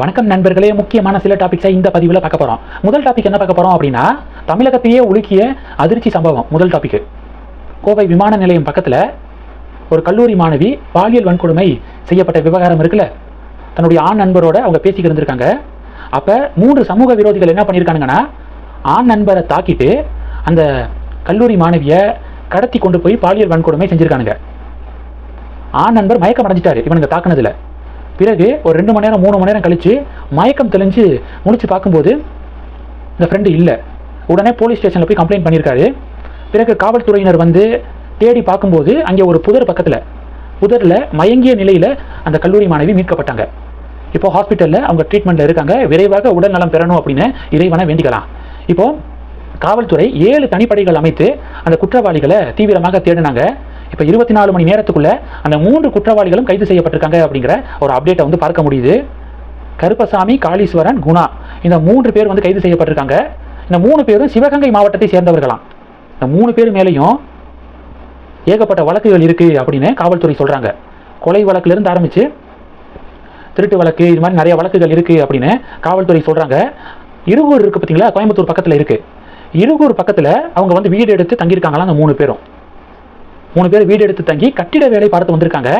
வணக்கம் நண்பர்களே முக்கியமான சில டாபிக்ஸை இந்த பதிவில் பார்க்க போகிறோம் முதல் டாபிக் என்ன பார்க்க போகிறோம் அப்படின்னா தமிழகத்தையே உலுக்கிய அதிர்ச்சி சம்பவம் முதல் டாபிக் கோவை விமான நிலையம் பக்கத்தில் ஒரு கல்லூரி மாணவி பாலியல் வன்கொடுமை செய்யப்பட்ட விவகாரம் இருக்குல்ல? தன்னுடைய ஆண் நண்பரோட அவங்க பேசிக்கிட்டு இருந்திருக்காங்க. அப்போ மூன்று சமூக விரோதிகள் என்ன பண்ணியிருக்கானுங்கன்னா ஆண் நண்பரை தாக்கிட்டு அந்த கல்லூரி மாணவியை கடத்தி கொண்டு போய் பாலியல் வன்கொடுமை செஞ்சிருக்கானுங்க. ஆண் நண்பர் மயக்கம் அடைஞ்சிட்டாரு இவனுங்க தாக்குனதில். பிறகு ஒரு ரெண்டு மணி நேரம் மூணு மணி நேரம் கழிச்சு மயக்கம் தெளிஞ்சு முடிச்சு பார்க்கும்போது இந்த ஃப்ரெண்டு இல்லை. உடனே போலீஸ் ஸ்டேஷனில் போய் கம்ப்ளைண்ட் பண்ணியிருக்காரு பிறகு காவல்துறையினர் வந்து தேடி பார்க்கும்போது அங்கே ஒரு புதர் பக்கத்தில் புதரில் மயங்கிய நிலையில் அந்த கல்லூரி மாணவி மீட்கப்பட்டாங்க. இப்போ ஹாஸ்பிட்டலில் அவங்க ட்ரீட்மெண்ட்டில் இருக்காங்க. விரைவாக உடல் நலம் பெறணும் அப்படின்னு இறைவனை வேண்டிக்கலாம். இப்போது காவல்துறை ஏழு தனிப்படைகள் அமைத்து அந்த குற்றவாளிகளை தீவிரமாக தேடினாங்க. இப்போ இருபத்தி நாலு மணி நேரத்துக்குள்ள அந்த மூன்று குற்றவாளிகளும் கைது செய்யப்பட்டிருக்காங்க அப்படிங்கிற ஒரு அப்டேட்டை வந்து பார்க்க முடியுது. கருப்பசாமி காளீஸ்வரன் குணா. இந்த மூன்று பேர் வந்து கைது செய்யப்பட்டிருக்காங்க. இந்த மூணு பேரும் சிவகங்கை மாவட்டத்தை சேர்ந்தவர்களாம். இந்த மூணு பேர் மேலேயும் ஏகப்பட்ட வழக்குகள் இருக்கு அப்படின்னு காவல்துறை சொல்றாங்க. கொலை வழக்குலேருந்து ஆரம்பித்து ஆரம்பிச்சு திருட்டு வழக்கு இது மாதிரி நிறைய வழக்குகள் இருக்கு அப்படின்னு காவல்துறை சொல்றாங்க. இருகூர் இருக்கு பார்த்தீங்களா கோயம்புத்தூர் பக்கத்தில் இருக்கு. இருகூர் பக்கத்தில் அவங்க வந்து வீடு எடுத்து தங்கியிருக்காங்களாம் அந்த மூணு பேரும். மூணு பேர் வீடு எடுத்து தங்கி கட்டிட வேலை பார்த்து வந்திருக்காங்க.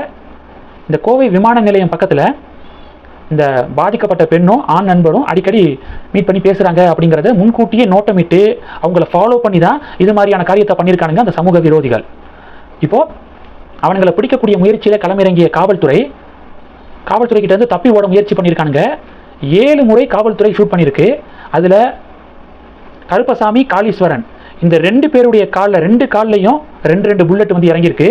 இந்த கோவை விமான நிலையம் பக்கத்தில் இந்த பாதிக்கப்பட்ட பெண்ணும் ஆண் நண்பரும் அடிக்கடி மீட் பண்ணி பேசுகிறாங்க அப்படிங்கிறத முன்கூட்டியே நோட்டமிட்டு அவங்கள ஃபாலோ பண்ணி தான் இது மாதிரியான காரியத்தை பண்ணியிருக்கானுங்க அந்த சமூக விரோதிகள். இப்போது அவனுங்களை பிடிக்கக்கூடிய முயற்சியில் களமிறங்கிய காவல்துறை காவல்துறை கிட்ட இருந்து தப்பி ஓட முயற்சி பண்ணியிருக்கானுங்க ஏழு முறை காவல்துறை ஷூட் பண்ணியிருக்கு அதில் கருப்பசாமி காளீஸ்வரன் இந்த ரெண்டு பேருடைய காலில் ரெண்டு கால்லையும் ரெண்டு ரெண்டு புல்லட் வந்து இறங்கியிருக்கு.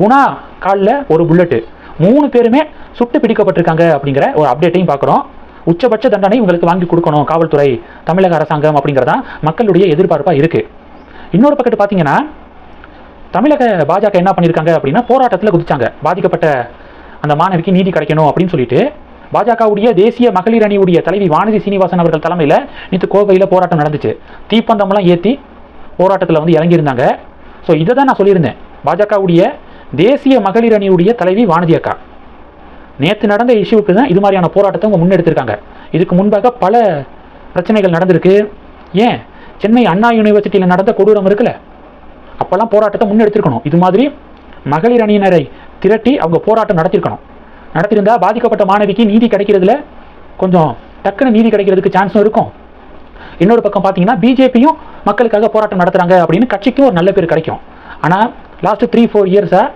குணா காலில் ஒரு புல்லட்டு மூணு பேருமே சுட்டு பிடிக்கப்பட்டிருக்காங்க அப்படிங்கிற ஒரு அப்டேட்டையும் பார்க்குறோம். உச்சபட்ச தண்டனை உங்களுக்கு வாங்கி கொடுக்கணும் காவல்துறை தமிழக அரசாங்கம் அப்படிங்கிறதான் மக்களுடைய எதிர்பார்ப்பாக இருக்குது இன்னொரு பக்கத்து பார்த்தீங்கன்னா தமிழக பாஜக என்ன பண்ணியிருக்காங்க அப்படின்னா போராட்டத்தில் குதிச்சாங்க. பாதிக்கப்பட்ட அந்த மாணவிக்கு நீதி கிடைக்கணும் அப்படின்னு சொல்லிட்டு பாஜகவுடைய தேசிய மகளிர் அணியுடைய தலைவி வானதி சீனிவாசன் அவர்கள் தலைமையில் நேற்று கோவையில் போராட்டம் நடந்துச்சு. தீப்பந்தம்லாம் ஏற்றி போராட்டத்தில் வந்து இறங்கியிருந்தாங்க. ஸோ இதை தான் நான் சொல்லியிருந்தேன். பாஜகவுடைய தேசிய மகளிர் அணியுடைய தலைவி வானதி அக்கா. நேற்று நடந்த இஷ்யூவுக்கு தான் இது மாதிரியான போராட்டத்தை அவங்க முன்னெடுத்திருக்காங்க. இதுக்கு முன்பாக பல பிரச்சனைகள் நடந்திருக்கு. ஏன்? சென்னை அண்ணா யூனிவர்சிட்டியில் நடந்த கொடூரம் இருக்குல்ல? அப்போல்லாம் போராட்டத்தை முன்னெடுத்திருக்கணும். இது மாதிரி மகளிர் அணியினரை திரட்டி அவங்க போராட்டம் நடத்தியிருக்கணும் நடத்தியிருந்தால் பாதிக்கப்பட்ட மாணவிக்கு நீதி கிடைக்கிறதுல கொஞ்சம் டக்குன்னு நீதி கிடைக்கிறதுக்கு சான்ஸும் இருக்கும். இன்னொரு பக்கம் பார்த்தீங்கன்னா பிஜேபியும் மக்களுக்காக போராட்டம் நடத்துகிறாங்க அப்படின்னு கட்சிக்கும் ஒரு நல்ல பேர் கிடைக்கும். ஆனால் லாஸ்ட் த்ரீ ஃபோர் இயர்ஸாக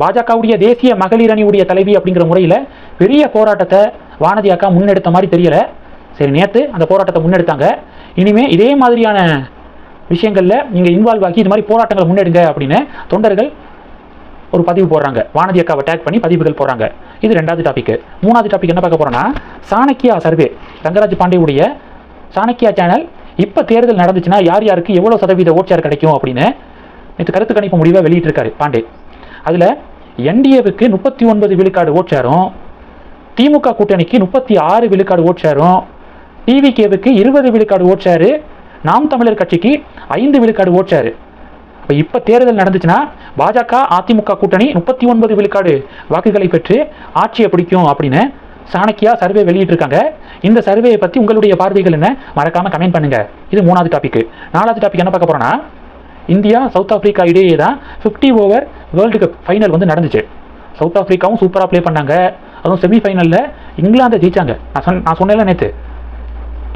பாஜகவுடைய தேசிய மகளிர் அணியுடைய தலைவி அப்படிங்கிற முறையில் பெரிய போராட்டத்தை வானதி அக்கா முன்னெடுத்த மாதிரி தெரியலை. சரி நேற்று அந்த போராட்டத்தை முன்னெடுத்தாங்க. இனிமேல் இதே மாதிரியான விஷயங்களில் நீங்கள் இன்வால்வ் ஆகி இது மாதிரி போராட்டங்களை முன்னெடுங்க அப்படின்னு தொண்டர்கள் ஒரு பதிவு போடுறாங்க. வானதி அக்காவை டேக் பண்ணி பதிவுகள் போடுறாங்க. இது ரெண்டாவது டாபிக் மூணாவது டாபிக் என்ன பார்க்க போகிறோன்னா சாணக்கியா சர்வே ரங்கராஜ் பாண்டேவுடைய சாணக்கியா சேனல் இப்போ தேர்தல் நடந்துச்சுன்னா யார் யாருக்கு எவ்வளோ சதவீத ஓட் கிடைக்கும் அப்படின்னு நேற்று கருத்து கணிப்பு முடிவை வெளியிட்டிருக்காரு பாண்டே. அதில் என்டிஏவுக்கு முப்பத்தி ஒன்பது விழுக்காடு ஓட் திமுக கூட்டணிக்கு முப்பத்தி ஆறு விழுக்காடு ஓட் டிவிகேவுக்கு இருபது விழுக்காடு ஓட் நாம் தமிழர் கட்சிக்கு ஐந்து விழுக்காடு ஓட் இப்போ இப்போ தேர்தல் நடந்துச்சுன்னா பாஜக அதிமுக கூட்டணி முப்பத்தி ஒன்பது விழுக்காடு வாக்குகளை பெற்று ஆட்சியை பிடிக்கும் அப்படின்னு சாணக்கியா சர்வே வெளியிட்டிருக்காங்க. இந்த சர்வேயை பற்றி உங்களுடைய பார்வைகள் என்ன? மறக்காம கமெண்ட் பண்ணுங்க. இது மூணாவது டாபிக் நாலாவது டாபிக் என்ன பார்க்க போறோம்னா இந்தியா சவுத் ஆப்பிரிக்கா இடையே தான் fifty over world cup final வந்து நடந்துச்சு. சவுத் ஆப்பிரிக்காவும் சூப்பராக ப்ளே பண்ணாங்க. அதுவும் செமிஃபைனலில் இங்கிலாந்தை ஜெயிச்சாங்க. நான் சொன்ன நான் சொன்னேன்ல நேற்று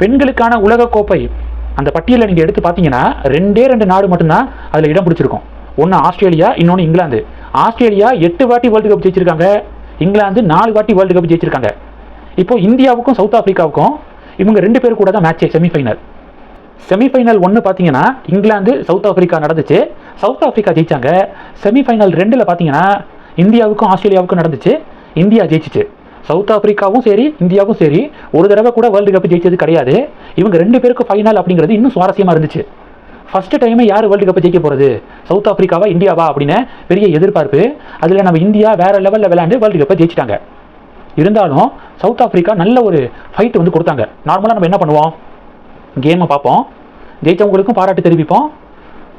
பெண்களுக்கான உலகக்கோப்பை அந்த பட்டியலை நீங்கள் எடுத்து பார்த்தீங்கன்னா ரெண்டே ரெண்டு நாடு மட்டும்தான் அதில் இடம் பிடிச்சிருக்கும். ஒன்று ஆஸ்திரேலியா இன்னொன்று இங்கிலாந்து. ஆஸ்திரேலியா எட்டு வாட்டி வேர்ல்டு கப் ஜெயிச்சிருக்காங்க. இங்கிலாந்து நாலு வாட்டி வேர்ல்டு கப் ஜெயிச்சிருக்காங்க. இப்போ இந்தியாவுக்கும் சவுத் ஆப்பிரிக்காவுக்கும் இவங்க ரெண்டு பேர் கூட தான் மேட்ச் செமிஃபைனல் செமிஃபைனல் ஒன்று பார்த்தீங்கன்னா இங்கிலாந்து சவுத் ஆப்பிரிக்கா நடந்துச்சு. சவுத் ஆப்பிரிக்கா ஜெயிச்சாங்க. செமிஃபைனல் ரெண்டில் பார்த்தீங்கன்னா இந்தியாவுக்கும் ஆஸ்திரேலியாவுக்கும் நடந்துச்சு. இந்தியா ஜெயிச்சிச்சு. சவுத் ஆப்பிரிக்காவும் சரி இந்தியாவும் சரி ஒரு தடவை கூட வேர்ல்டு கப் ஜெயிச்சது கிடையாது. இவங்க ரெண்டு பேருக்கும் ஃபைனல் அப்படிங்கிறது இன்னும் சுவாரஸ்யமாக இருந்துச்சு. ஃபஸ்ட்டு டைமே யார் வேர்ல்டு கப் ஜெயிக்க போகிறது சவுத் ஆஃப்ரிக்காவா இந்தியாவா அப்படின்னு பெரிய எதிர்பார்ப்பு. அதில் நம்ம இந்தியா வேறு லெவலில் விளையாண்டு வேர்ல்டு கப்பை ஜெயிச்சிட்டாங்க. இருந்தாலும் சவுத் ஆஃப்ரிக்கா நல்ல ஒரு ஃபைட் வந்து கொடுத்தாங்க. நார்மலாக நம்ம என்ன பண்ணுவோம்? கேமை பார்ப்போம். ஜெயித்தவங்களுக்கும் பாராட்டு தெரிவிப்போம்.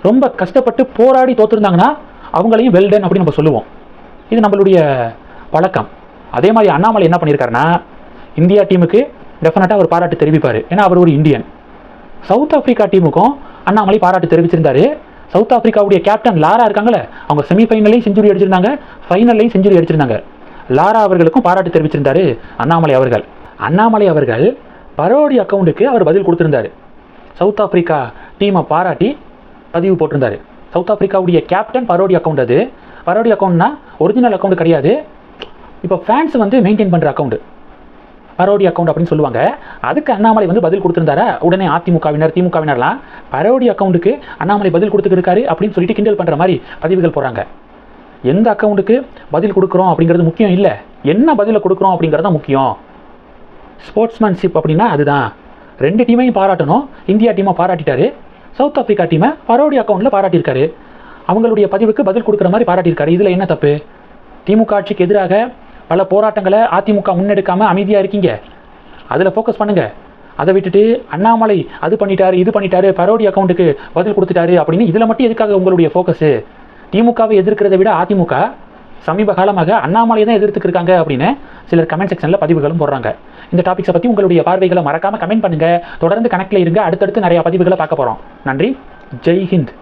ரொம்ப கஷ்டப்பட்டு போராடி தோத்துருந்தாங்கன்னா அவங்களையும் வெல்டன் அப்படின்னு நம்ம சொல்லுவோம். இது நம்மளுடைய பழக்கம். அதே மாதிரி அண்ணாமலை என்ன பண்ணியிருக்காருன்னா இந்தியா டீமுக்கு டெஃபினட்டாக அவர் பாராட்டு தெரிவிப்பார். ஏன்னா அவர் ஒரு இந்தியன் சவுத் ஆஃப்ரிக்கா டீமுக்கும் அண்ணாமலை பாராட்டு தெரிவிச்சிருந்தாரு. சவுத் ஆப்பிரிக்காவுடைய கேப்டன் லாரா இருக்காங்களே அவங்க செமிஃபைனலையும் செஞ்சுரி அடிச்சிருந்தாங்க ஃபைனல்லையும் செஞ்சுரி அடிச்சிருந்தாங்க. லாரா அவர்களுக்கும் பாராட்டு தெரிவிச்சிருந்தாரு அண்ணாமலை அவர்கள். அண்ணாமலை அவர்கள் பரோடி அக்கௌண்ட்டுக்கு அவர் பதில் கொடுத்துருந்தாரு. சவுத் ஆப்பிரிக்கா டீமை பாராட்டி பதிவு போட்டிருந்தாரு. சவுத் ஆப்பிரிக்காவுடைய கேப்டன் பரோடி அக்கவுண்ட் அது. பரோடி அக்கௌண்ட்னா ஒரிஜினல் அக்கௌண்ட் கிடையாது. இப்போ ஃபேன்ஸ் வந்து மெயின்டைன் பண்ணுற அக்கவுண்ட் பரோடி அக்கவுண்ட் அப்படின்னு சொல்லுவாங்க. அதுக்கு அண்ணாமலை வந்து பதில் கொடுத்துருந்தாரா? உடனே அதிமுகவினர் திமுகவினர்லாம் பரோடி அக்கௌண்ட்டுக்கு அண்ணாமலை பதில் கொடுத்துருக்காரு அப்படின்னு சொல்லிட்டு கிண்டல் பண்ணுற மாதிரி பதிவுகள் போகிறாங்க எந்த அக்கௌண்ட்டுக்கு பதில் கொடுக்குறோம் அப்படிங்கிறது முக்கியம் இல்லை. என்ன பதிலை கொடுக்குறோம் அப்படிங்கிறது தான் முக்கியம். ஸ்போர்ட்ஸ்மேன்ஷிப் அப்படின்னா அதுதான். ரெண்டு டீமையும் பாராட்டணும். இந்தியா டீமை பாராட்டிட்டாரு. சவுத் ஆப்பிரிக்கா டீமை பரோடி அக்கௌண்ட்டில் பாராட்டியிருக்காரு. அவங்களுடைய பதிவுக்கு பதில் கொடுக்குற மாதிரி பாராட்டியிருக்காரு. இதில் என்ன தப்பு? திமுக ஆட்சிக்கு எதிராக பல போராட்டங்களை அதிமுக முன்னெடுக்காமல் அமைதியாக இருக்கீங்க. அதில் ஃபோக்கஸ் பண்ணுங்க. அதை விட்டுட்டு அண்ணாமலை அது பண்ணிட்டாரு இது பண்ணிட்டாரு பரோடி அக்கௌண்ட்டுக்கு பதில் கொடுத்துட்டாரு அப்படின்னு இதில் மட்டும் எதுக்காக உங்களுடைய ஃபோக்கஸு திமுகவை எதிர்க்கிறத விட அதிமுக சமீப காலமாக அண்ணாமலை தான் எதிர்த்துக்கிருக்காங்க அப்படின்னு சிலர் கமெண்ட் செக்ஷனில் பதிவுகளும் போடுறாங்க. இந்த டாபிக்ஸை பற்றி உங்களுடைய பார்வைகளை மறக்காமல் கமெண்ட் பண்ணுங்கள் தொடர்ந்து கணக்கில் இருங்க. அடுத்தடுத்து நிறைய பதிவுகளை பார்க்க போகிறோம் நன்றி. ஜெய் ஹிந்த்.